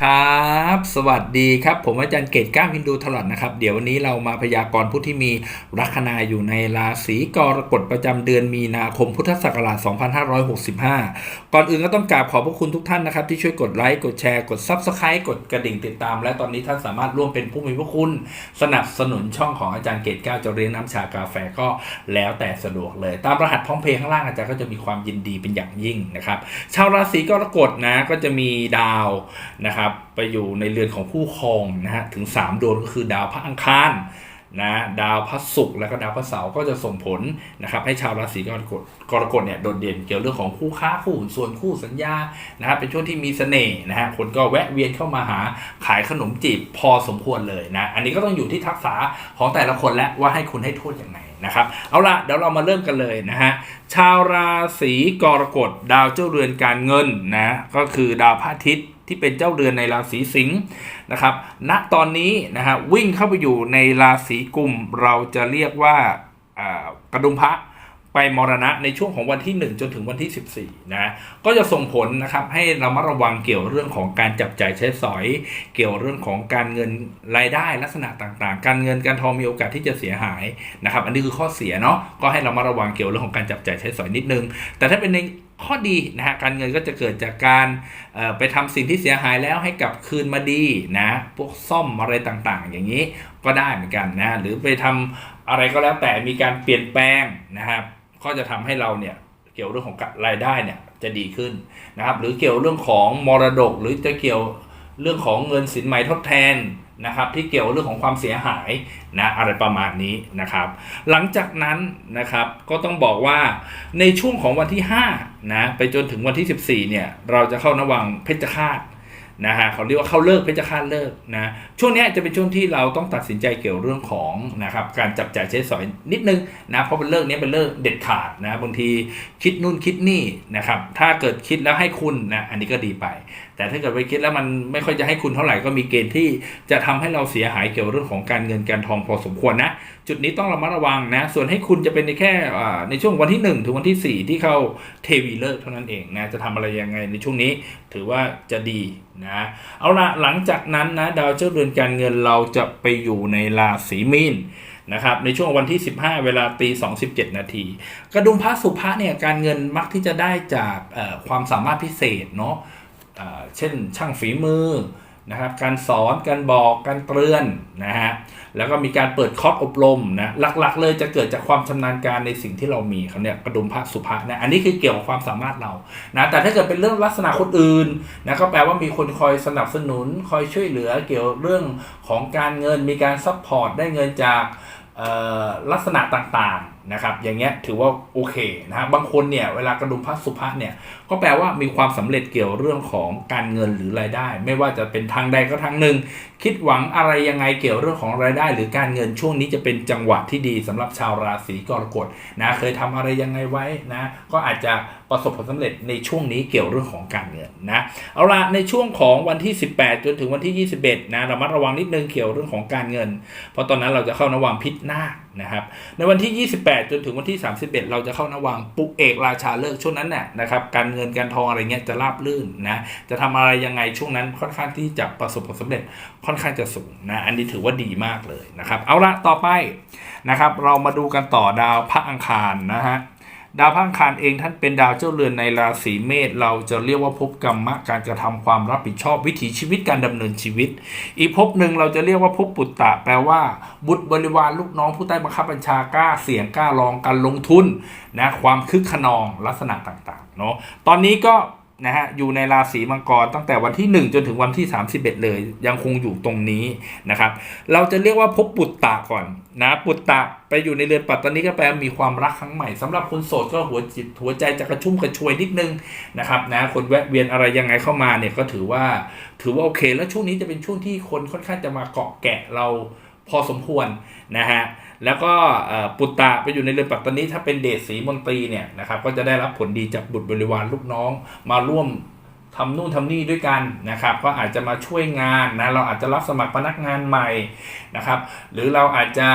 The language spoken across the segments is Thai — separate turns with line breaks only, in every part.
ครับ สวัสดีครับ ผมอาจารย์เกตก้าฮินดูถลอดนะครับ เดี๋ยววันนี้เรามาพยากรณ์ผู้ที่มีลัคนาอยู่ในราศีกรกฎประจำเดือนมีนาคมพุทธศักราช 2565 ก่อนอื่นก็ต้องกราบขอบพระคุณทุกท่านนะครับ ที่ช่วยกดไลค์กดแชร์กด Subscribe กดกระดิ่งติดตาม และตอนนี้ท่านสามารถร่วมเป็นผู้มีพระคุณ สนับสนุนช่องของอาจารย์เกตก้าจะเรียนน้ำชากาแฟก็แล้วแต่สะดวกเลย ตามรหัสพร้อมเพย์ข้างล่างอาจารย์ก็จะมีความยินดีเป็นอย่างยิ่งนะครับชาวราศีกรกฎนะก็จะมีดาวนะครับ ไปอยู่ในเรือนของคู่ครองนะฮะถึง 3 ดวงก็คือดาวพระอังคารนะดาวพระศุกร์แล้วก็ดาวพระเสาร์ก็จะส่งผลนะครับให้ชาวราศีกรกฎกรกฎเนี่ยโดดเด่นเกี่ยวเรื่องของคู่ค้าคู่หุ้นส่วนคู่สัญญานะครับเป็นช่วงที่มีเสน่ห์นะฮะคนก็แวะเวียนเข้ามาหาขายขนมจีบพอสมควรเลยนะอันนี้ก็ต้องอยู่ที่ทักษะของแต่ละคนและว่าให้คุณให้โทษยังไงนะครับเอาละเดี๋ยวเรามาเริ่มกันเลยนะฮะชาวราศีกรกฎดาวเจ้าเรือนการเงินนะก็คือดาวพระอาทิตย์ ที่เป็นเจ้าเรือนในราศีสิงห์นะครับ ณ ตอนนี้นะฮะวิ่งเข้าไปอยู่ในราศีกุมเราจะเรียกว่ากระดุมพระไปมรณะในช่วงของวันที่ 1 จนถึงวันที่ 14 นะ ก็จะส่งผลนะครับให้เรามาระวังเกี่ยวเรื่องของการจับจ่ายใช้สอย เกี่ยวเรื่องของการเงินรายได้ลักษณะต่างๆ การเงินการทองมีโอกาสที่จะเสียหายนะครับ อันนี้คือข้อเสียเนาะ ก็ให้เรามาระวังเกี่ยวเรื่องของการจับจ่ายใช้สอยนิดนึง แต่ถ้าเป็นใน ข้อดีนะฮะการเงินก็จะเกิดจากการไปทำสิ่งที่เสียหายแล้วให้กลับคืนมาดีนะพวกซ่อมอะไรต่างๆ อย่างนี้ก็ได้เหมือนกันนะหรือไปทำอะไรก็แล้วแต่มีการเปลี่ยนแปลงนะครับก็จะทำให้เราเนี่ยเกี่ยวเรื่องของรายได้เนี่ยจะดีขึ้นนะครับหรือเกี่ยวเรื่องของมรดก หรือจะเกี่ยวเรื่องของเงินสินไหมทดแทน นะครับที่เกี่ยวเรื่องของความเสียหายนะอะไรประมาณนี้นะครับ หลังจากนั้นนะครับก็ต้องบอกว่าในช่วงของวันที่5นะไปจนถึงวันที่ 14เนี่ยเราจะเข้านวังเพชฌฆาตนะฮะเขาเรียกว่าเข้าเลิกเพชฌฆาตเลิกนะช่วงนี้จะเป็นช่วงที่เราต้องตัดสินใจเกี่ยวเรื่องของนะครับการจับจ่ายใช้สอยนิดนึงนะเพราะเป็นเลิกนี้เป็นเลิกเด็ดขาดนะบางทีคิดนู่นคิดนี่นะครับถ้าเกิดคิดแล้วให้คุณนะอันนี้ก็ดีไป แต่ถ้าเกิดไปคิดแล้วมันไม่ค่อยจะให้คุณเท่าไหร่ก็มีเกณฑ์ที่จะทำให้เราเสียหายเกี่ยวเรื่องของการเงินการทองพอสมควรนะ จุดนี้ต้องระมัดระวังนะ ส่วนให้คุณจะเป็นในแค่ในช่วงวันที่ 1 ถึงวันที่ 4 ที่เข้าเทวีเลิกษ์เท่านั้นเองนะจะทำอะไรยังไงในช่วงนี้ถือว่าจะดีนะเอาละหลังจากนั้นนะดาวเจ้าเรือนการเงินเราจะไปอยู่ในราศีมีนนะครับในช่วงวันที่ 15 เวลาตี27นาที กระดุมพระสุภะเนี่ยการเงินมักที่จะได้จากความสามารถพิเศษเนาะ เช่นช่างฝีมือนะครับการสอนการบอกการเตือนนะฮะแล้วก็มีการเปิดคอร์สอบรมนะหลักๆ เลยจะเกิดจากความชำนาญการในสิ่งที่เรามีเขาเนี่ยกระดุมพระสุภะนะอันนี้คือเกี่ยวกับความสามารถเรานะแต่ถ้าเกิดเป็นเรื่องลักษณะคนอื่นนะก็แปลว่ามีคนคอยสนับสนุนคอยช่วยเหลือเกี่ยวเรื่องของการเงินมีการซัพพอร์ตได้เงินจากลักษณะต่างๆ นะครับอย่างเงี้ยถือว่าโอเคนะฮะบางคนเนี่ยเวลากระดุมพระสุภาเนี่ยก็แปลว่ามีความสำเร็จเกี่ยวเรื่องของการเงินหรือรายได้ ไม่ว่าจะเป็นทางใดก็ทางหนึ่ง คิดหวังอะไรยังไงเกี่ยวเรื่องของรายได้ หรือการเงินช่วงนี้จะเป็นจังหวะที่ดีสำหรับชาวราศีกรกฎนะเคยทำอะไรยังไงไว้นะก็อาจจะประสบผลสำเร็จในช่วงนี้เกี่ยวเรื่องของการเงินนะเอาละในช่วงของวันที่ 18 จนถึงวันที่ 21นะระมัดระวังนิดนึงเกี่ยวเรื่องของการเงิน เพราะตอนนั้นเราจะเข้านวังพิษนาค นะครับ ในวันที่ 28 จนถึงวันที่ 31 เราจะเข้านวังปุกเอกราชาเลิกช่วงนั้นน่ยนะครับ การเงินการทองอะไรเงี้ยจะราบลื่นนะ จะทำอะไรยังไงช่วงนั้นค่อนข้างที่จะประสบผลสำเร็จค่อนข้างจะสูงนะ อันนี้ถือว่าดีมากเลยนะครับ เอาละต่อไปนะครับ เรามาดูกันต่อดาวพระอังคารนะฮะ ดาวพังคารเองท่านเป็นดาวเจ้าเรือนในราศีเมษเราจะเรียกว่าภพกรรมะการกระทำความรับผิดชอบวิถีชีวิตการดำเนินชีวิต อีกภพหนึ่งเราจะเรียกว่าภพปุตตะ แปลว่า บุตรบริวารลูกน้องผู้ใต้บังคับบัญชากล้าเสี่ยงกล้าลองการลงทุนนะความคึกขนองลักษณะต่างๆเนาะตอนนี้ก็ นะฮะอยู่ในราศีมังกรตั้งแต่วันที่ 1 จนถึงวันที่ 31 เลย ยังคงอยู่ตรงนี้นะครับ เราจะเรียกว่าภพปุตตะก่อนนะปุตตะไปอยู่ในเรือนปัตตานีก็แปลว่ามีความรักครั้งใหม่สำหรับคนโสดก็หัวจิตหัวใจจะกระชุ่มกระชวยนิดนึงนะครับนะคนแวะเวียนอะไรยังไงเข้ามาเนี่ยก็ถือว่าถือว่าโอเค แล้วช่วงนี้จะเป็นช่วงที่คนค่อนข้างจะมาเกาะแกะเราพอสมควรนะฮะ แล้วก็ปุตตะไปอยู่ในเรือนปัตตานีถ้าเป็นเดชสีมนตรีเนี่ยนะครับก็จะได้รับผลดีจากบุตรบริวารลูกน้องมาร่วมทำนู่นทำนี่ด้วยกันนะครับ ก็อาจจะมาช่วยงานนะเราอาจจะรับสมัครพนักงานใหม่นะครับ หรือเราอาจจะ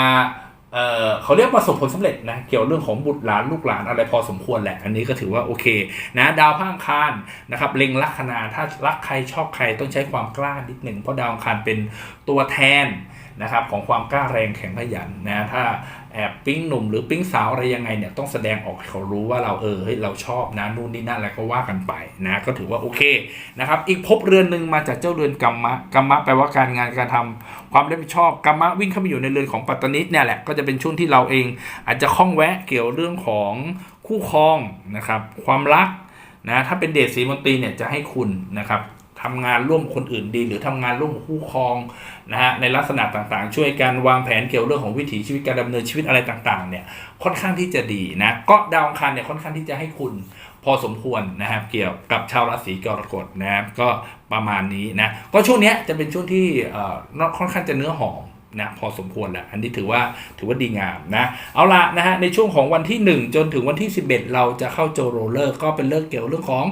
เเขาเรียกประสบผลสำเร็จนะเกี่ยวเรื่องของบุตรหลานลูกหลานอะไรพอสมควรแหละ อันนี้ก็ถือว่าโอเคนะดาวพังคารนะครับเล็งลัคนาถ้ารักใครชอบใครต้องใช้ความกล้านิดหนึ่งเพราะดาวอังคารเป็นตัวแทน นะครับของความกล้าแรงแข็งขยันนะถ้าแอบปิ๊งหนุ่มหรือปิ๊งสาวอะไรยังไงเนี่ยต้องแสดงออกให้เขารู้ว่าเราเออเฮ้ยเราชอบนะนู่นนี่นั่นอะไรก็ว่ากันไปนะก็ถือว่าโอเคนะครับอีกภพเรือนหนึ่งมาจากเจ้าเรือนกรรมะกรรมะแปลว่าการงานการทำความรับผิดชอบกรรมะวิ่งเข้ามาอยู่ในเรือนของปัตตนิเนี่ยแหละก็จะเป็นช่วงที่เราเอง อาจจะคล้องแวะเกี่ยวเรื่องของคู่ครองนะครับความรักนะถ้าเป็นเดชสีมนตรีเนี่ยจะให้คุณนะครับ ทำงานร่วมคนอื่นดี หรือทำงานร่วมกับคู่ครองนะฮะในลักษณะต่างๆ ช่วยกันวางแผนเกี่ยวเรื่องของวิถีชีวิตการดำเนินชีวิตอะไรต่างๆเนี่ยค่อนข้างที่จะดีนะก็ดาวอังคารเนี่ยค่อนข้างที่จะให้คุณพอสมควรนะครับเกี่ยวกับชาวราศีกรกฎนะครับก็ประมาณนี้นะก็ช่วงนี้จะเป็นช่วงที่เอ่อค่อนข้างจะเนื้อหอมนะพอสมควรแหละอันนี้ถือว่าถือว่าดีงามนะเอาละนะฮะในช่วงของวันที่ 1 จนถึงวันที่ 11 เราจะเข้าโจโรเลอร์ก็เป็นเลิกเกี่ยวเรื่องของ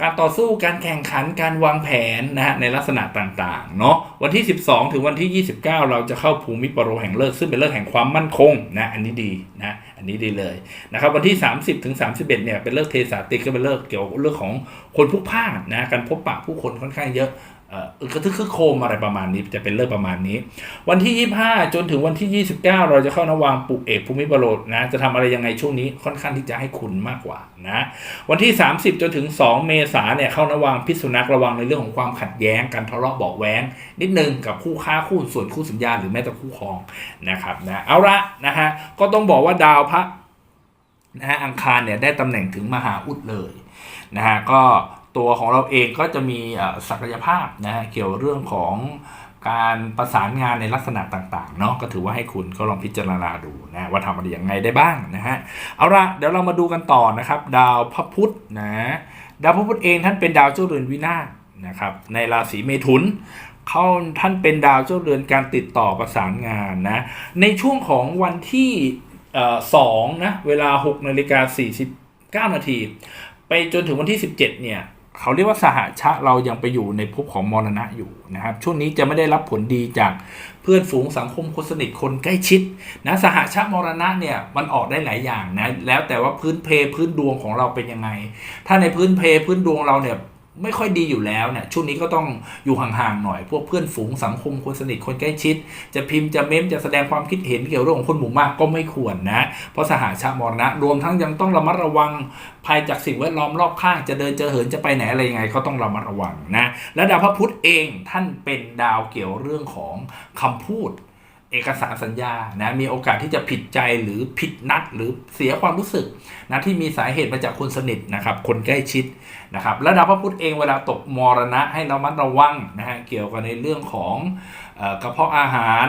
การต่อสู้การแข่งขันการวางแผนนะฮะในลักษณะต่างๆเนาะวันที่ 12 ถึงวันที่ 29 เราจะเข้าภูมิปโรแห่งเลิกซึ่งเป็นเลิกแห่งความมั่นคงนะอันนี้ดีนะอันนี้ดีเลยนะครับวันที่ 30 ถึง 31 เนี่ยเป็นเลิกเทสาติกก็เป็นเลิกเกี่ยวกับเรื่องของคนพลุกพล่านนะการพบปะผู้คนค่อนข้างเยอะ กระทึกคึกโคมอะไรประมาณนี้จะเป็นเรื่องประมาณนี้ วันที่ 25 จนถึงวันที่ 29 เราจะเข้านวางปุกเอกภูมิบรดนะจะทำอะไรยังไงช่วงนี้ค่อนข้างที่จะให้คุณมากกว่านะวันที่ 30 จนถึง 2 เมษาเนี่ยเข้านวางพิษสุนัขระวังในเรื่องของความขัดแย้งการทะเลาะเบาะแว้งนิดนึงกับคู่ค้าคู่ส่วนคู่สัญญาหรือแม้แต่คู่ครองนะครับนะเอาละนะฮะก็ต้องบอกว่าดาวพระนะฮะอังคารเนี่ยได้ตำแหน่งถึงมหาอุดเลยนะฮะก็ ตัวของเราเองก็จะมีศักยภาพนะฮะเกี่ยวเรื่องของการประสานงานในลักษณะต่างๆเนาะก็ถือว่าให้คุณก็ลองพิจารณาดูนะว่าทำอะไรยังไงได้บ้างนะฮะเอาละเดี๋ยวเรามาดูกันต่อนะครับ ดาวพระพุธนะดาวพระพุธเองท่านเป็นดาวเจ้าเรือนวินาศนะครับในราศีเมถุนเขาท่านเป็นดาวเจ้าเรือนการติดต่อประสานงานนะในช่วงของวันที่สองนะเวลา6นาฬิกา49นาทีไปจนถึงวันที่ 17เนี่ย เขาเรียกว่าสหชะเรายังไปอยู่ในภพของมรณะอยู่นะครับ ช่วงนี้จะไม่ได้รับผลดีจากเพื่อนฝูงสังคมคนสนิทคนใกล้ชิดนะสหชะมรณะเนี่ยมันออกได้หลายอย่างนะแล้วแต่ว่าพื้นเพพื้นดวงของเราเป็นยังไง ถ้าในพื้นเพพื้นดวงเราเนี่ย ไม่ค่อยดีอยู่แล้วเนี่ยช่วงนี้ก็ต้องอยู่ห่างๆหน่อย พวกเพื่อนฝูงสังคมคนสนิทคนใกล้ชิด จะพิมพ์จะเม้มจะแสดงความคิดเห็นเกี่ยวเรื่องของคนหมู่มากก็ไม่ควรนะ เพราะสหชาติมรณะ รวมทั้งยังต้องระมัดระวังภัยจากสิ่งแวดล้อมรอบข้าง จะเดินจะเหินจะไปไหนอะไรยังไง ก็ต้องระมัดระวังนะและดาวพระพุธเองท่านเป็นดาวเกี่ยวเรื่องของคำพูด เอกสารสัญญานะมีโอกาสที่จะผิดใจหรือผิดนัดหรือเสียความรู้สึกนะที่มีสาเหตุมาจากคนสนิทนะครับคนใกล้ชิดนะครับและดาวพระพุธเองเวลาตกมรณะให้เรามัดระวังนะฮะเกี่ยวกับในเรื่องของออกระเพาะอาหาร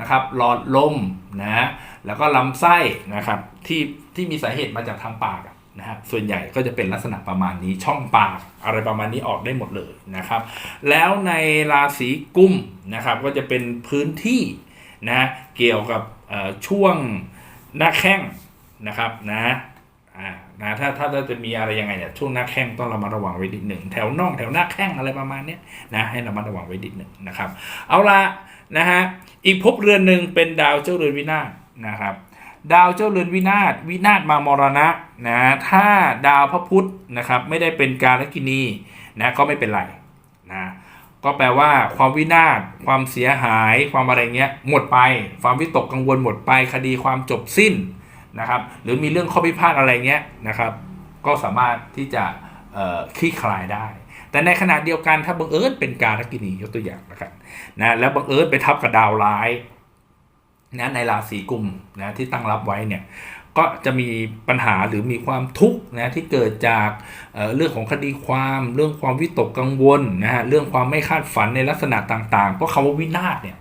นะครับหลอดลมนะแล้วก็ลำไส้นะครับที่ที่มีสาเหตุมาจากทางปากอะนะฮะส่วนใหญ่ก็จะเป็นลักษณะประมาณนี้ช่องปากอะไรประมาณนี้ออกได้หมดเลยนะครับ แล้วในราศีกุมนะครับก็จะเป็นพื้นที่ นะเกี่ยวกับช่วงหน้าแข้งนะครับนะอ่านะถ้าถ้าจะมีอะไรยังไงเนี่ยช่วงหน้าแข้งต้องระมัดระวังไว้นิดหนึ่งแถวน่องแถวหน้าแข้งอะไรประมาณนี้นะให้ระมัดระวังไว้นิดหนึ่งนะครับ เอาละนะฮะอีกภพเรือนหนึ่งเป็นดาวเจ้าเรือนวินาศนะครับดาวเจ้าเรือนวินาศวินาศมามรณะนะถ้าดาวพระพุธนะครับไม่ได้เป็นการกินีนะก็ไม่เป็นไรนะ ก็แปลว่าความวินาศความเสียหาย ความอะไรเงี้ยหมดไป ความวิตกกังวลหมดไป คดีความจบสิ้นนะครับ หรือมีเรื่องข้อพิพาทอะไรเงี้ยนะครับ ก็สามารถที่จะคลี่คลายได้ แต่ในขณะเดียวกันถ้าบังเอิญเป็นการกินียกตัวอย่างนะครับนะแล้วบังเอิญไปทับกับดาวร้ายนะในราศีกุมนะที่ตั้งรับไว้เนี่ย ก็จะมีปัญหาหรือมีความทุกข์นะที่เกิดจากเเรื่องของคดีความ เรื่องความวิตกกังวลนะฮะเรื่องความไม่คาดฝันในลักษณะต่างๆ เพราะคำว่าวินาศเนี่ย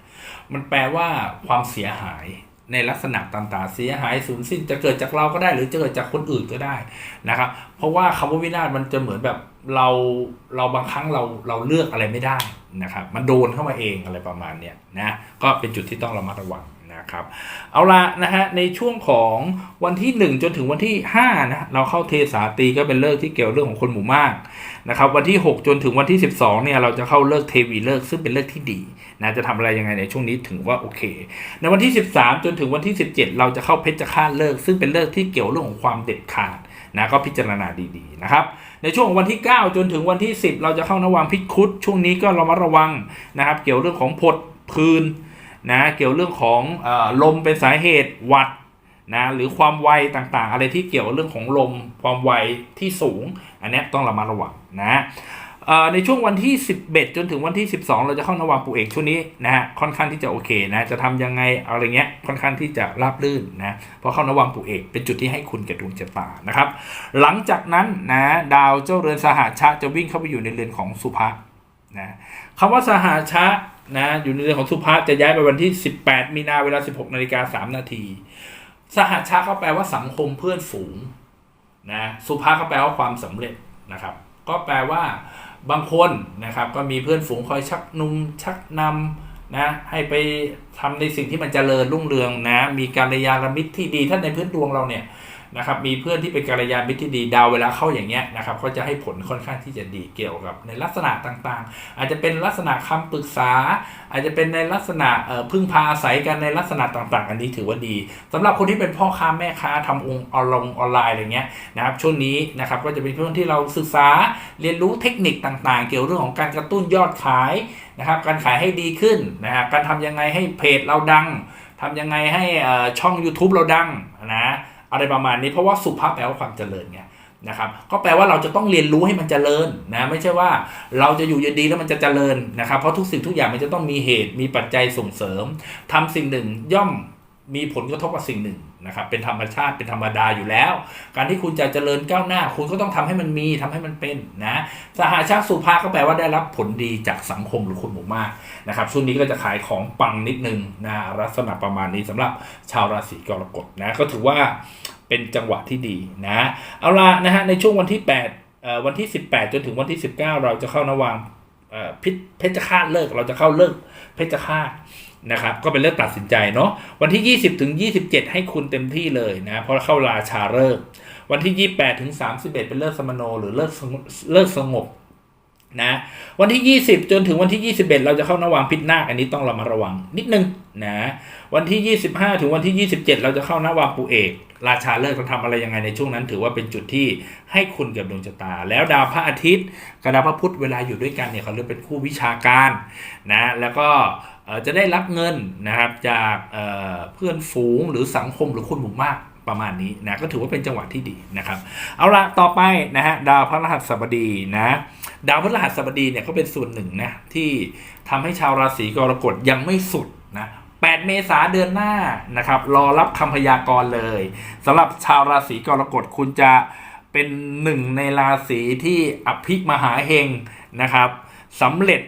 มันแปลว่าความเสียหายในลักษณะต่างๆ เสียหายสูญสิ้นจะเกิดจากเราก็ได้ หรือจะเกิดจากคนอื่นก็ได้นะครับ เพราะว่าคำว่าวินาศมันจะเหมือนแบบเราเราบางครั้งเราเราเลือกอะไรไม่ได้นะครับ มันโดนเข้ามาเองอะไรประมาณเนี้ยนะก็เป็นจุดที่ต้องระมัดระวัง นะครับเอาละนะฮะในช่วงของวันที่ 1 จนถึงวันที่5นะเราเข้าเทสาตีก็เป็นเลิกที่เกี่ยวเรื่องของคนหมู่มากนะครับวันที่ 6 จนถึงวันที่ 12เนี่ยเราจะเข้าเลิกเทวีเลิกซึ่งเป็นเลิกที่ดีนะจะทำอะไรยังไงในช่วงนี้ถึงว่าโอเค ในวันที่ 13 จนถึงวันที่ 17 เราจะเข้าเพชรฆาตเลิกซึ่งเป็นเลิกที่เกี่ยวเรื่องของความเด็ดขาดนะก็พิจารณาดีๆนะครับในช่วงของวันที่ 9 จนถึงวันที่ 10 เราจะเข้านวังพิคุดช่วงนี้ก็เรามาระวังนะครับเกี่ยวเรื่องของผดพื้น นะเกี่ยวเรื่องของอลมเป็นสาเหตุหวัดนะหรือความไวต่างๆ อะไรที่เกี่ยวเรื่องของลมความไวที่สูง อันนี้ต้องระมัดระวังนะในช่วงวันที่ 11 จนถึงวันที่ 12 เราจะเข้านวังปูเอกช่วงนี้นะฮะค่อนข้างที่จะโอเคนะจะทำยังไงอะไรเงี้ยค่อนข้างที่จะราบรื่นนะเพราะเข้านวังปูเอกเป็นจุดที่ให้คุณแก่ดวงชะตานะครับ หลังจากนั้นนะดาวเจ้าเรือนสหัชะจะวิ่งเข้าไปอยู่ในเรือนของสุภะนะคำว่าสหัชชะ นะอยู่ในเรื่องของสุภาพจะย้ายไปวันที่ 18 มีนาเวลา 16นาฬิกา3นาทีสหชาติก็แปลว่าสังคมเพื่อนฝูงนะสุภาพก็แปลว่าความสำเร็จนะครับ ก็แปลว่าบางคนนะครับ ก็มีเพื่อนฝูงคอยชักนุมชักนำนะให้ไปทำในสิ่งที่มันจเจริญรุ่งเรืองนะ มีการยานมิตรที่ดีท่านในพื้นดวงเราเนี่ย นะครับมีเพื่อนที่เป็นกัลยาณมิตรที่ดีดาวเวลาเข้าอย่างเงี้ยนะครับก็จะให้ผลค่อนข้างที่จะดีเกี่ยวกับ ในลักษณะต่างๆ อาจจะเป็นลักษณะคำปรึกษา อาจจะเป็นในลักษณะพึ่งพาอาศัยกันในลักษณะต่างๆ อันนี้ถือว่าดีสำหรับคนที่เป็นพ่อค้าแม่ค้าทำองค์ออนไลน์อะไรเงี้ยนะครับช่วงนี้นะครับก็จะเป็นช่วงที่เราศึกษาเรียนรู้เทคนิคต่างๆ เกี่ยวเรื่องของการกระตุ้นยอดขายนะครับการขายให้ดีขึ้นนะฮะการทำยังไงให้เพจเราดังทำยังไงให้ช่อง YouTube เราดังนะ อะไรประมาณนี้เพราะว่าสุภาพแปลว่าความเจริญไงนะครับก็แปลว่าเราจะต้องเรียนรู้ให้มันเจริญนะไม่ใช่ว่าเราจะอยู่ยดีแล้วมันจะเจริญนะครับ เพราะทุกสิ่งทุกอย่างมันจะต้องมีเหตุมีปัจจัยส่งเสริมทำสิ่งหนึ่งย่อมมีผลกระทบกับสิ่งหนึ่ง นะครับเป็นธรรมชาติเป็นธรรมดาอยู่แล้ว การที่คุณจะเจริญก้าวหน้า คุณก็ต้องทำให้มันมีทำให้มันเป็นนะสหชาติสุภาก็แปลว่าได้รับผลดีจากสังคมหรือคนหมู่มากนะครับช่วงนี้ก็จะขายของปังนิดนึงนะลักษณะประมาณนี้สำหรับชาวราศีกรกฎนะก็ถือว่าเป็นจังหวะที่ดีนะเอาละนะฮะในช่วงวันที่8วันที่ 18 จนถึงวันที่ 19 เราจะเข้านวางเอ่อพิเพชรฆาตเลิกเราจะเข้าเลิกเพชรฆาต นะครับก็เป็นเลิกตัดสินใจเนาะวันที่ 20ถึง27 ให้คุณเต็มที่เลยนะเพราะเข้าราชาเลิกวันที่ 28ถึง31 เป็นเลิกสมโนหรือเลิกเลิกสงบนะวันที่ 20 จนถึงวันที่ 21 เราจะเข้านวางพิษนาคอันนี้ต้องเรามาระวังนิดนึงนะวันที่ 25 ถึงวันที่ 27 เราจะเข้านวางปูเอก ราชาเลิกต้องทำอะไรยังไงในช่วงนั้น ถือว่าเป็นจุดที่ให้คุณกับดวงชะตา แล้วดาวพระอาทิตย์กับดาวพระพุธเวลาอยู่ด้วยกันเนี่ยเขาเรียกเป็นคู่วิชาการนะแล้วก็ จะได้รับเงินนะครับจากเพื่อนฝูงหรือสังคมหรือคนหมู่มากประมาณนี้นะก็ถือว่าเป็นจังหวะที่ดีนะครับ เอาละต่อไปนะฮะดาวพระรหัสบดีนะดาวพระรหัสบดีเนี่ยเขาเป็นส่วนหนึ่งนะที่ทำให้ชาวราศีกรกฎยังไม่สุดนะ8 เมษาเดือนหน้านะครับรอรับคำพยากรณ์เลยสำหรับชาวราศีกรกฎคุณจะเป็นหนึ่งในราศีที่อภิมหาเฮงนะครับสำเร็จ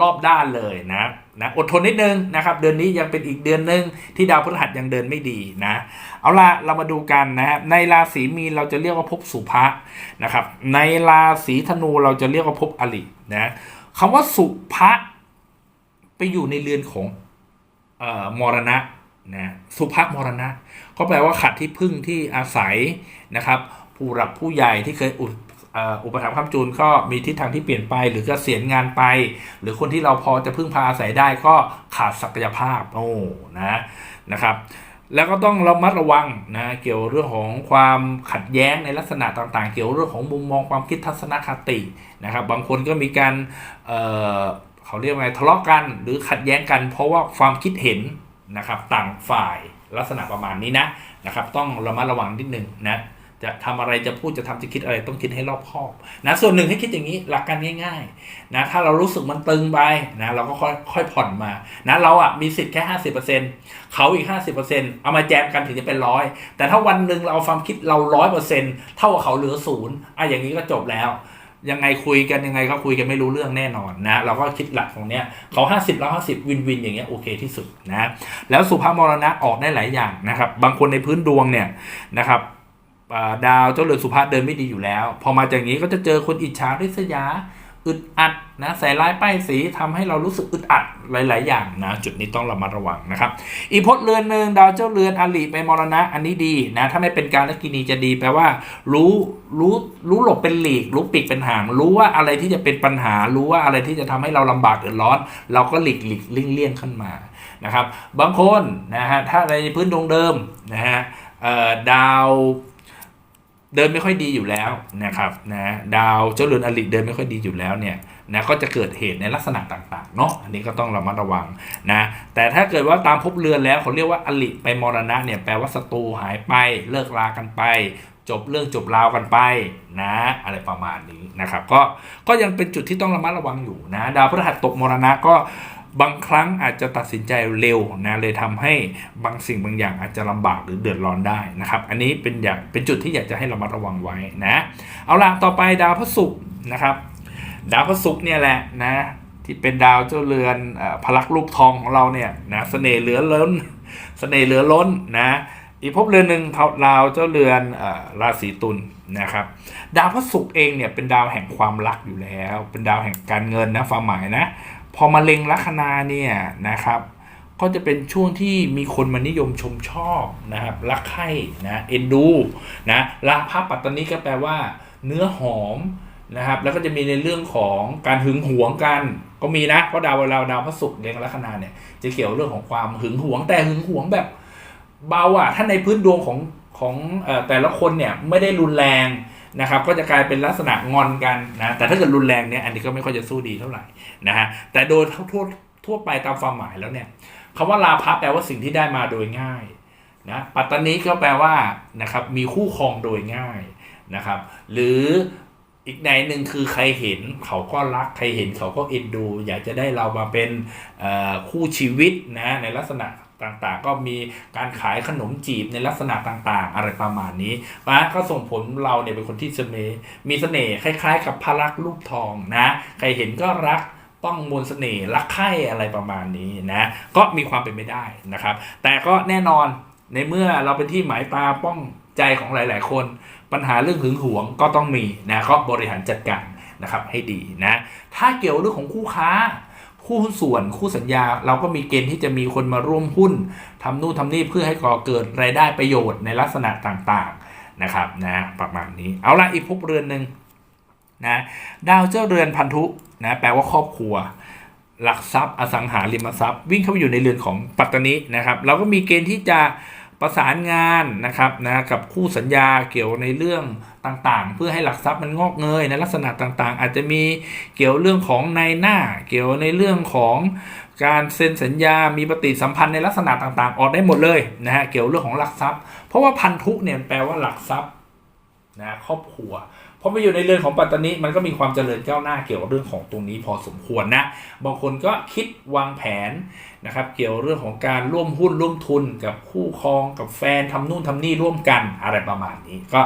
รอบด้านเลยนะ นะอดทนนิดนึงนะครับเดือนนี้ยังเป็นอีกเดือนหนึ่งที่ดาวพฤหัสยังเดินไม่ดีนะเอาละเรามาดูกันนะครับในราศีมีนเราจะเรียกว่าภพสุภะนะครับในราศีธนูเราจะเรียกว่าภพอรินะคำว่าสุภะไปอยู่ในเรือนของเอ่อมรณะนะสุภาพมรณะ ก็แปลว่าขัดที่พึ่งที่อาศัยนะครับผู้หลักผู้ใหญ่ที่เคยอุด อุปถัมภ์ค้ำจูนก็มีทิศทางที่เปลี่ยนไป หรือเกษียณงานไป หรือคนที่เราพอจะพึ่งพาอาศัยได้ก็ขาดศักยภาพโอ้นะนะครับแล้วก็ต้องระมัดระวังนะเกี่ยวเรื่องของความขัดแย้งในลักษณะต่างๆ เกี่ยวเรื่องของมุมมองความคิดทัศนคตินะครับ บางคนก็มีการเเขาเรียกว่าไงทะเลาะกัน หรือขัดแย้งกัน เพราะว่าความคิดเห็นนะครับต่างฝ่ายลักษณะประมาณนี้นะนะครับ ต้องระมัดระวังนิดนึงนะ จะทำอะไรจะพูดจะทำจะคิดอะไรต้องคิดให้รอบคอบนะส่วนหนึ่งให้คิดอย่างนี้หลักการง่ายๆนะถ้าเรารู้สึกมันตึงไปนะเราก็ค่อยค่อยผ่อนมานะเราอะมีสิทธิ์แค่ห้าสิบเปอร์เซ็นต์เขาอีกห้าสิบเปอร์เซ็นต์เอามาแจมกันถึงจะเป็นร้อยแต่ถ้าวันหนึ่งเราเอาความคิดเราร้อยเปอร์เซ็นต์เท่ากับเขาเหลือศูนย์อะอย่างนี้ก็จบแล้วยังไงคุยกันยังไงก็คุยกันไม่รู้เรื่องแน่นอนนะเราก็คิดหลักตรงเนี้ยเขา50แล้ว50 วินวินอย่างเงี้ยโอเคที่สุดนะแล้วสุภาพมรณะออกได้หลายอย่างนะครับ บางคนในพื้นดวงเนี่ยนะครับ ดาวเจ้าเรือนสุภาพเดินไม่ดีอยู่แล้ว พอมาจากนี้ก็จะเจอคนอิจฉาริษยา อึดอัดนะใส่ร้ายป้ายสีทำให้เรารู้สึกอึดอัดหลาย ๆ อย่างนะ จุดนี้ต้องระมัดระวังนะครับ อีพจน์เรือนหนึ่งดาวเจ้าเรือนอลิไปมรณะอันนี้ดีนะถ้าไม่เป็นการลกินีจะดีแปลว่า รู้รู้รู้หลบเป็นหลีก รู้ปีกเป็นหาง รู้ว่าอะไรที่จะเป็นปัญหา รู้ว่าอะไรที่จะทำให้เราลำบากเดือดร้อน เราก็หลีกหลีกเลี่ยงเลี่ยงขึ้นมานะครับ บางคนนะฮะถ้าในพื้นดวงเดิมนะฮะดาว เดินไม่ค่อยดีอยู่แล้วนะครับนะดาวเจ้าเรือนอลิเดินไม่ค่อยดีอยู่แล้วเนี่ยนะก็จะเกิดเหตุในลักษณะต่างๆเนาะอันนี้ก็ต้องระมัดระวังนะแต่ถ้าเกิดว่าตามภพเรือนแล้วเขาเรียกว่าอลิไปมรณะเนี่ยแปลว่าศัตรูหายไปเลิกลากันไป จบเรื่องจบราวกันไปนะอะไรประมาณนี้นะครับก็ก็ยังเป็นจุดที่ต้องระมัดระวังอยู่นะดาวพฤหัสตกมรณะก็ บางครั้งอาจจะตัดสินใจเร็วนะเลยทำให้บางสิ่งบางอย่างอาจจะลำบากหรือเดือดร้อนได้นะครับ อันนี้เป็นอย่างเป็นจุดที่อยากจะให้ระมัดระวังไว้นะเอาล่ะต่อไปดาวพฤศุกร์นะครับ ดาวพฤศุกร์เนี่ยแหละนะที่เป็นดาวเจ้าเรือนอพลักรูปทองของเราเนี่ยนะเสน่ห์เหลือล้น เสน่ห์เหลือล้นนะอีกภพเรือนหนึ่งดาวเจ้าเรือนอราศีตุลนะครับ ดาวพฤศุกร์เองเนี่ยเป็นดาวแห่งความรักอยู่แล้ว เป็นดาวแห่งการเงินนะความหมายนะ พอมาเล็งลัคนาเนี่ยนะครับ ก็จะเป็นช่วงที่มีคนมานิยมชมชอบนะครับ รักใคร่นะเอ็นดูนะลาภปัตตานีก็แปลว่า เนื้อหอมนะครับ แล้วก็จะมีในเรื่องของการหึงหวงกัน ก็มีนะเพราะดาวเราดาวพระศุกร์เรียงลัคนาเนี่ยจะเกี่ยวเรื่องของความหึงหวงแต่หึงหวงแบบเบาอะถ้าในพื้นดวงของของแต่ละคนเนี่ยไม่ได้รุนแรง นะครับก็จะกลายเป็นลักษณะงอนกันนะแต่ถ้าเกิดรุนแรงเนี่ยอันนี้ก็ไม่ค่อยจะสู้ดีเท่าไหร่นะฮะแต่โดยทั่วทั่วไปตามความหมายแล้วเนี่ยคำว่าลาภะแปลว่าสิ่งที่ได้มาโดยง่ายนะปัตตานีก็แปลว่านะครับมีคู่ครองโดยง่ายนะครับ หรืออีกในหนึ่งคือใครเห็นเขาก็รักใครเห็นเขาก็เอ็นดู อยากจะได้เรามาเป็นคู่ชีวิตนะในลักษณะ ต่างๆ ก็มีการขายขนมจีบในลักษณะต่างๆ อะไรประมาณนี้นะก็ส่งผลเราเนี่ยเป็นคนที่เสน่ห์มีเสน่ห์คล้ายๆ กับพระลักษณ์รูปทองนะใครเห็นก็รักต้องมนต์เสน่ห์รักใคร่อะไรประมาณนี้นะก็มีความเป็นไปได้นะครับ แต่ก็แน่นอนในเมื่อเราเป็นที่หมายตาป้องใจของหลาย ๆ คน ปัญหาเรื่องหึงหวงก็ต้องมีนะก็บริหารจัดการนะครับให้ดีนะถ้าเกี่ยวเรื่องของคู่ค้า คู่หุ้นส่วนคู่สัญญา เราก็มีเกณฑ์ที่จะมีคนมาร่วมหุ้นทำนู่นทำนี่เพื่อให้ก่อเกิดรายได้ประโยชน์ในลักษณะต่างๆนะครับนะประมาณนี้เอาละอีกภพเรือนหนึ่งนะดาวเจ้าเรือนพันธุนะแปลว่าครอบครัว หลักทรัพย์ อสังหาริมทรัพย์ วิ่งเข้าไปอยู่ในเรือนของปัตตานีนะครับเราก็มีเกณฑ์ที่จะ ประสานงานนะครับนะกับคู่สัญญาเกี่ยวในเรื่องต่างๆ เพื่อให้หลักทรัพย์มันงอกเงยในลักษณะต่างๆ อาจจะมีเกี่ยวเรื่องของในหน้า เกี่ยวในเรื่องของการเซ็นสัญญา มีปฏิสัมพันธ์ในลักษณะต่างๆ ออกได้หมดเลยนะฮะเกี่ยวเรื่องของหลักทรัพย์ เพราะว่าพันธุเนี่ยแปลว่าหลักทรัพย์นะครอบครัว พราะไปอยู่ในเรือนของปัตตานีมันก็มีความเจริญก้าวหน้าเกี่ยวกับเรื่องของตรงนี้พอสมควรนะบางคนก็คิดวางแผนนะครับ เกี่ยวเรื่องของการร่วมหุ้นร่วมทุนกับคู่ครองกับแฟนทำนู่นทำนี่ร่วมกันอะไรประมาณนี้ก็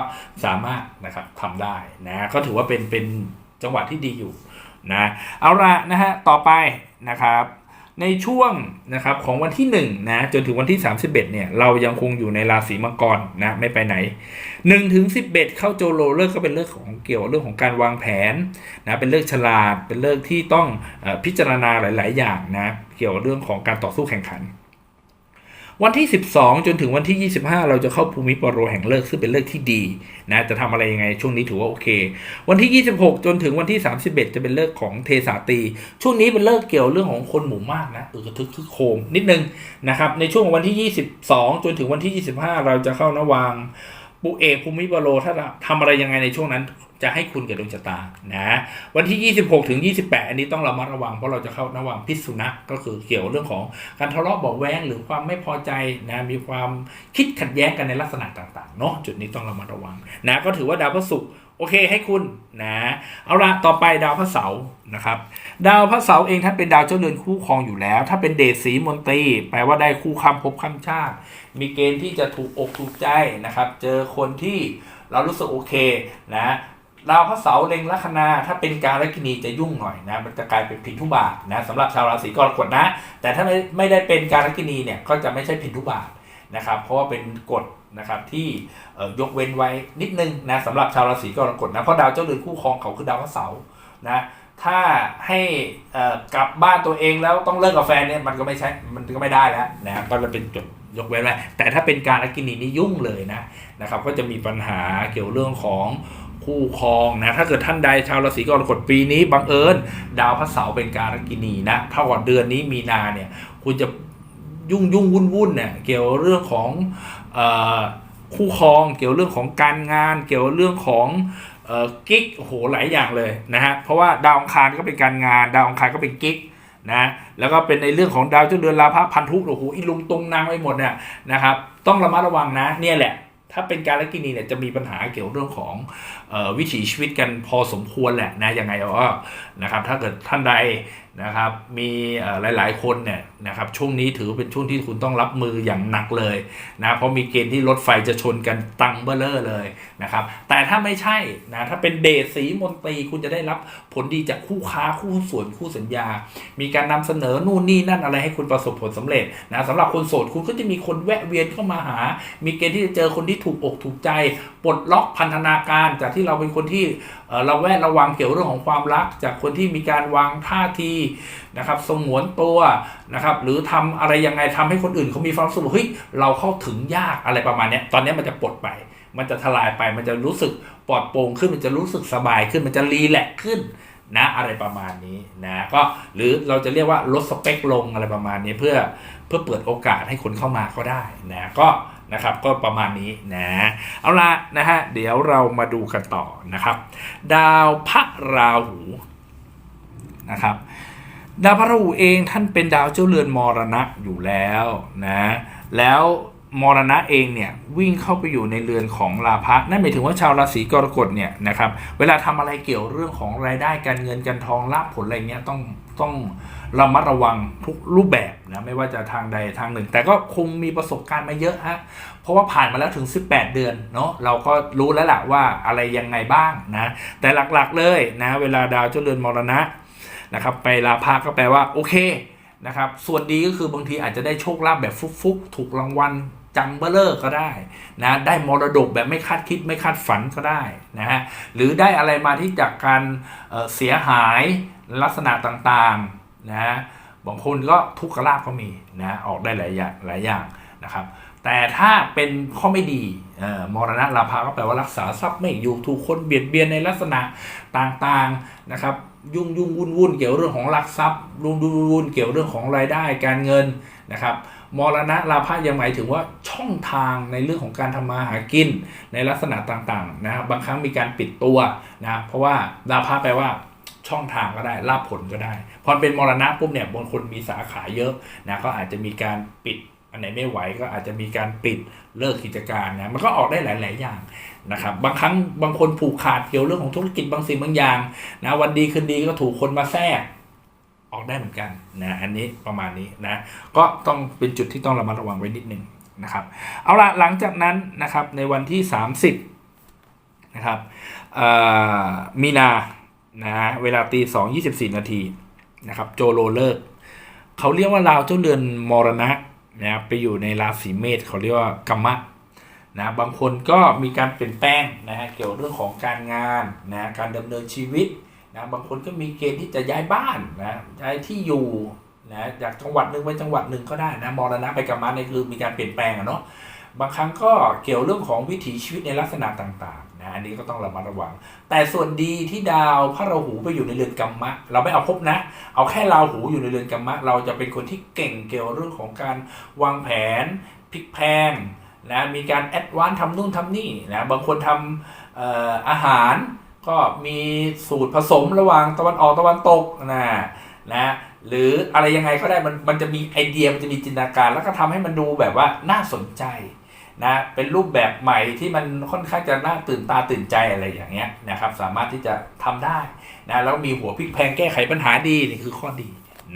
สามารถนะครับทำได้นะก็ถือว่าเป็นเป็นจังหวะที่ดีอยู่นะเอาละนะฮะต่อไปนะครับ ในช่วงนะครับของวันที่ 1 นะ จนถึงวันที่ 31 เนี่ย เรายังคงอยู่ในราศีมังกรนะไม่ไปไหน1ถึง11 เข้าโจโลเลิกก็เป็นเรื่องของเกี่ยวกับเรื่องของการวางแผนนะเป็นเรื่องฉลาดเป็นเรื่องที่ต้องอพิจารณาหลาย ๆ อย่างนะเกี่ยวกับเรื่องของการต่อสู้แข่งขัน วันที่ 12 จนถึงวันที่ 25 เราจะเข้าภูมิปโรแห่งเลิกซึ่งเป็นเลิกที่ดีนะจะทำอะไรยังไงช่วงนี้ถือว่าโอเค วันที่ 26 จนถึงวันที่ 31 จะเป็นเลิกของเทสาตีช่วงนี้เป็นเลิกเกี่ยวเรื่องของคนหมู่มากนะอึกทึกคึกโคมนิดนึงนะครับในช่วงวันที่ 22 จนถึงวันที่ 25 เราจะเข้านวาง ปุเอกภูมิปโรถ้าทำอะไรยังไงในช่วงนั้น จะให้คุณกับดวงชะตานะวันที่ 26 ถึง 28 อันนี้ต้องระมัดระวังเพราะเราจะเข้าระวังพิษสุนัขก็คือเกี่ยวเรื่องของการทะเลาะเบาแวงหรือความไม่พอใจนะมีความคิดขัดแย้งกันในลักษณะต่างๆเนาะจุดนี้ต้องระมัดระวังนะก็ถือว่าดาวพฤศุกร์ โอเคให้คุณนะเอาละต่อไปดาวพระเสาร์นะครับดาวพระเสาร์เองท่านเป็นดาวเจ้าเรือนคู่ครองอยู่แล้ว ถ้าเป็นเดชสีมนตรีแปลว่าได้คู่คำพบคำชาติมีเกณฑ์ที่จะถูกอกถูกใจนะครับ เจอคนที่เรารู้สึกโอเคนะดาวพระเสาร์เล็งลัคนาถ้าเป็นการลัคนีจะยุ่งหน่อยนะมันจะกลายเป็นพินทุบาทนะสำหรับชาวราศีกรกฎนะ แต่ถ้าไม่ไม่ได้เป็นการลัคนีเนี่ยก็จะไม่ใช่พินทุบาทนะครับ เพราะว่าเป็นกฎ นะครับที่ยกเว้นไว้นิดนึงนะสำหรับชาวราศีกรกฎนะเพราะดาวเจ้าเรือนคู่ครองเขาคือดาวพระเสาร์นะถ้าให้กลับบ้านตัวเองแล้วต้องเลิกกับแฟนเนี่ยมันก็ไม่ใช่มันก็ไม่ได้แล้วนะก็จะเป็นจุดยกเว้นไว้แต่ถ้าเป็นการกินีนี่ยุ่งเลยนะนะครับก็จะมีปัญหาเกี่ยวเรื่องของคู่ครองนะถ้าเกิดท่านใดชาวราศีกรกฎปีนี้บังเอิญดาวพระเสาร์เป็นการกินีนะเท่ากับเดือนนี้มีนาเนี่ยคุณจะยุ่งยุ่งวุ่นวุ่นเนี่ยเกี่ยวเรื่องของ คู่ครองเกี่ยวเรื่องของการงาน เกี่ยวเรื่องของกิ๊กโอ้โหหลายอย่างเลยนะฮะเพราะว่าดาวอังคารก็เป็นการงาน ดาวอังคารก็เป็นกิ๊กนะแล้วก็เป็นในเรื่องของดาวเจ้าเดือนลาภพันธุโอ้โหอีลุงตรงนางไปหมดเนี่ยนะครับ ต้องระมัดระวังนะเนี่ยแหละ ถ้าเป็นการละกินีเนี่ยจะมีปัญหาเกี่ยวเรื่องของออวิถีชีวิตกันพอสมควรแหละนะยังไงก็นะครับถ้าเกิดท่านใด นะครับมีหลาย ๆ คนเนี่ยนะครับช่วงนี้ถือเป็นช่วงที่คุณต้องรับมืออย่างหนักเลยนะเพราะมีเกณฑ์ที่รถไฟจะชนกันตังเบลเลอร์เลยนะครับแต่ถ้าไม่ใช่นะถ้าเป็นเดชสีมนตรีคุณจะได้รับผลดีจากคู่ค้าคู่ส่วนคู่สัญญา มีการนำเสนอนู่นนี่นั่นอะไรให้คุณประสบผลสำเร็จนะสำหรับคนโสดคุณก็จะมีคนแวะเวียนเข้ามาหา มีเกณฑ์ที่จะเจอคนที่ถูกอกถูกใจปลดล็อกพันธนาการจากที่เราเป็นคนที่เอ่อเราแวดระวังเกี่ยวเรื่องของความรัก จากคนที่มีการวางท่าทีนะครับสงวนตัวนะครับหรือทำอะไรยังไงทำให้คนอื่นเขามีความรู้สึกว่าเฮ้ยเราเข้าถึงยากอะไรประมาณนี้ตอนนี้มันจะปลดไป มันจะทลายไปมันจะรู้สึกปลอดโปร่งขึ้นมันจะรู้สึกสบายขึ้นมันจะรีแลกขึ้นนะอะไรประมาณนี้นะก็หรือเราจะเรียกว่าลดสเปคลงอะไรประมาณนี้เพื่อเพื่อเปิดโอกาสให้คนเข้ามาก็ได้นะก็นะครับก็ประมาณนี้นะเอาละนะฮะเดี๋ยวเรามาดูกันต่อนะครับ ดาวพระราหูนะครับ ดาวพระราหูเองท่านเป็นดาวเจ้าเรือนมรณะอยู่แล้วนะแล้วมรณะเองเนี่ยวิ่งเข้าไปอยู่ในเรือนของลาภะนั่นหมายถึงว่าชาวราศีกรกฎเนี่ยนะครับเวลาทำอะไรเกี่ยวเรื่องของรายได้การเงินการทองลาภผลอะไรเงี้ยต้องต้องระมัดระวังทุกรูปแบบนะไม่ว่าจะทางใดทางหนึ่ง แต่ก็คงมีประสบการณ์มาเยอะฮะเพราะว่าผ่านมาแล้วถึง 18 เดือนเนาะเราก็รู้แล้วแหละว่าอะไรยังไงบ้างนะแต่หลักๆเลยนะเวลาดาวเจ้าเรือนมรณะ นะครับไปลาภะก็แปลว่าโอเคนะครับส่วนดีก็คือบางทีอาจจะได้โชคลาภแบบฟุกๆ ถูกรางวัลจังเบลเลอร์ก็ได้นะได้มรดกแบบไม่คาดคิดไม่คาดฝันก็ได้นะฮะหรือได้อะไรมาที่จากการเเสียหายลักษณะต่างๆนะบางคนก็ทุกขลาภก็มีนะออกได้หลายอย่างหลายอย่างนะครับแต่ถ้าเป็นข้อไม่ดีมรณะลาภะก็แปลว่ารักษาทรัพย์ไม่อยู่ถูกคนเบียดเบียนในลักษณะต่างๆนะครับ ยุ่งยุ่งวุ่นวุ่นเกี่ยวเรื่องของลักทรัพย์รุ่งรุ่งวุ่นเกี่ยวเรื่องของรายได้การเงินนะครับมรณะลาภะยังหมายถึงว่าช่องทางในเรื่องของการทำมาหากินในลักษณะต่างๆนะครับบางครั้งมีการปิดตัวนะเพราะว่าลาภะแปลว่าช่องทางก็ได้ลาภผลก็ได้ พอเป็นมรณะปุ๊บเนี่ยบางคนมีสาขาเยอะนะก็อาจจะมีการปิด อันไหนไม่ไหวก็อาจจะมีการปิดเลิกกิจการนะมันก็ออกได้หลาย ๆ อย่างนะครับบางครั้งบางคนผูกขาดเกี่ยวเรื่องของธุรกิจบางสิ่งบางอย่างนะวันดีคืนดีก็ถูกคนมาแทรกออกได้เหมือนกันนะอันนี้ประมาณนี้นะก็ต้องเป็นจุดที่ต้องระมัดระวังไว้นิดนึงนะครับเอาละหลังจากนั้นนะครับในวันที่ 30นะครับมีนานะเวลาตีสองยี่สิบสี่นาทีนะครับโจโรเลิกเขาเรียกว่าดาวเจ้าเรือนมรณะ นะครับไปอยู่ในราศีเมษเขาเรียกว่ากรรมะนะบางคนก็มีการเปลี่ยนแปลงนะฮะเกี่ยวเรื่องของการงานนะการดำเนินชีวิตนะบางคนก็มีเกณฑ์ที่จะย้ายบ้านนะย้ายที่อยู่นะจากจังหวัดหนึ่งไปจังหวัดหนึ่งก็ได้นะมรณะไปกรรมะในคือมีการเปลี่ยนแปลงอะเนาะบางครั้งก็เกี่ยวเรื่องของวิถีชีวิตในลักษณะต่าง นะอันนี้ก็ต้องระมัดระวัง แต่ส่วนดีที่ดาวพระราหูไปอยู่ในเรือนกรรมะ เราไม่เอาภพนะ เอาแค่ราหูอยู่ในเรือนกรรมะ เราจะเป็นคนที่เก่งเกี่ยวเรื่องของการวางแผนพลิกแพลงนะมีการแอดวานทำนู่นทำนี่นะบางคนทำอออาหารก็มีสูตรผสมระหว่างตะวันออกตะวันตกนะนะหรืออะไรยังไงก็ได้มันมันจะมีไอเดียมันจะมีจินตนาการ แล้วก็ทำให้มันดูแบบว่าน่าสนใจ นะเป็นรูปแบบใหม่ที่มันค่อนข้างจะน่าตื่นตาตื่นใจอะไรอย่างเงี้ยนะครับ สามารถที่จะทำได้นะแล้วมีหัวพลิกแพงแก้ไขปัญหาดีนี่คือข้อดี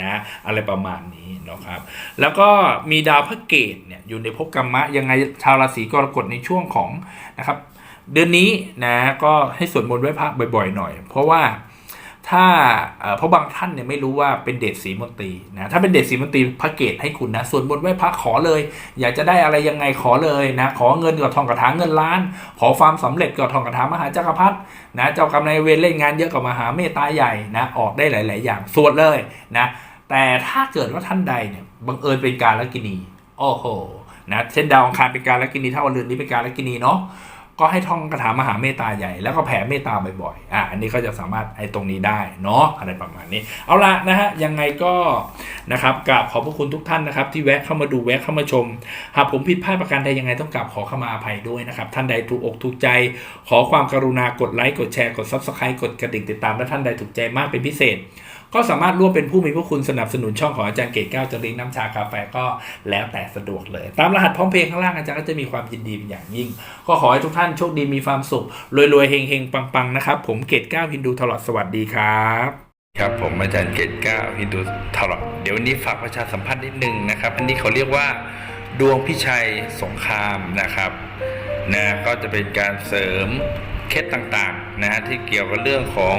นะอะไรประมาณนี้นะครับ แล้วก็มีดาวพระเกตเนี่ยอยู่ในภพกรรมะยังไงชาวราศีกรกฎในช่วงของนะครับ เดือนนี้นะก็ให้สวดมนต์ไหว้พระบ่อยๆหน่อย เพราะว่า ถ้าเพราะบางท่านเนี่ยไม่รู้ว่าเป็นเดชสีมนตรีนะถ้าเป็นเดชสีมนตรีพระเกตให้คุณนะส่วนบนไหว้พระขอเลย อยากจะได้อะไรยังไงขอเลยนะขอเงินกับทองกระถางเงินล้าน ขอความสำเร็จกับทองกระถางมหาจักรพรรดินะเจ้ากรรมนายเวรเล่นงานเยอะกับมหาเมตตาใหญ่นะออกได้หลาย ๆ อย่างสวดเลยนะแต่ถ้าเกิดว่าท่านใดเนี่ยบังเอิญเป็นการลกินีโอ้โหนะเช่นดาวอังคารเป็นการลกินีถ้าวันเรือนนี้เป็นการลกินีเนาะ ก็ให้ท่องคาถามหาเมตตาใหญ่ แล้วก็แผ่เมตตาบ่อยๆ อะอันนี้ก็จะสามารถไอ้ตรงนี้ได้เนาะอะไรประมาณนี้ เอาละนะฮะยังไงก็นะครับกราบขอบพระคุณทุกท่านนะครับ ที่แวะเข้ามาดูแวะเข้ามาชม หากผมผิดพลาดประการใดยังไงต้องกราบขอเข้ามาอภัยด้วยนะครับ ท่านใดถูกอกถูกใจ ขอความกรุณากดไลค์กดแชร์กด Subscribe กดกระดิ่งติดตามและท่านใดถูกใจมากเป็นพิเศษ ก็สามารถร่วมเป็นผู้มีพระคุณสนับสนุนช่องของอาจารย์เกตแก้วจะลิงก์น้ำชากาแฟก็แล้วแต่สะดวกเลย ตามรหัสพร้อมเพย์ข้างล่างอาจารย์ก็จะมีความยินดีเป็นอย่างยิ่ง ก็ขอให้ทุกท่านโชคดีมีความสุขรวยๆเฮงๆปังๆนะครับผมเกตแก้วฮินดูตลอดสวัสดีครับครับผมอาจารย์เกตแก้วฮินดูตลอดเดี๋ยววันนี้ฝากประชาสัมพันธ์นิดนึงนะครับ อันนี้เขาเรียกว่า ดวงพิชัยสงครามนะครับนะก็จะเป็นการเสริมเคล็ดต่างๆนะฮะที่เกี่ยวกับเรื่องของ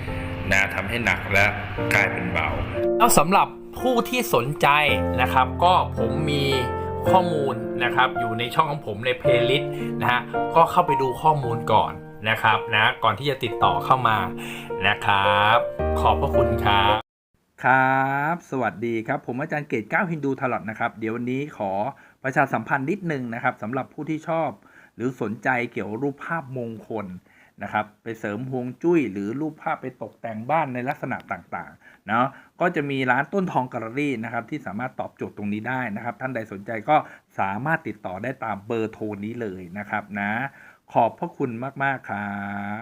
นะทำให้หนักและกลายเป็นเบา แล้วสำหรับผู้ที่สนใจนะครับ ก็ผมมีข้อมูลนะครับ อยู่ในช่องของผมในเพลย์ลิสต์นะฮะก็เข้าไปดูข้อมูลก่อนนะครับนะก่อนที่จะติดต่อเข้ามานะครับ ขอบพระคุณครับ ครับ สวัสดีครับ ผมอาจารย์เกตก้าวฮินดูทลอดนะครับ เดี๋ยววันนี้ขอประชาสัมพันธ์นิดนึงนะครับสำหรับผู้ที่ชอบ หรือสนใจเกี่ยวกับรูปภาพมงคล นะครับไปเสริมฮวงจุ้ย หรือรูปภาพไปตกแต่งบ้านในลักษณะต่างๆเนาะก็จะมีร้านต้นทองแกลเลอรี่นะครับที่สามารถตอบโจทย์ตรงนี้ได้นะครับ ท่านใดสนใจก็สามารถติดต่อได้ตามเบอร์โทรนี้เลยนะครับนะขอบพระคุณมากๆครับ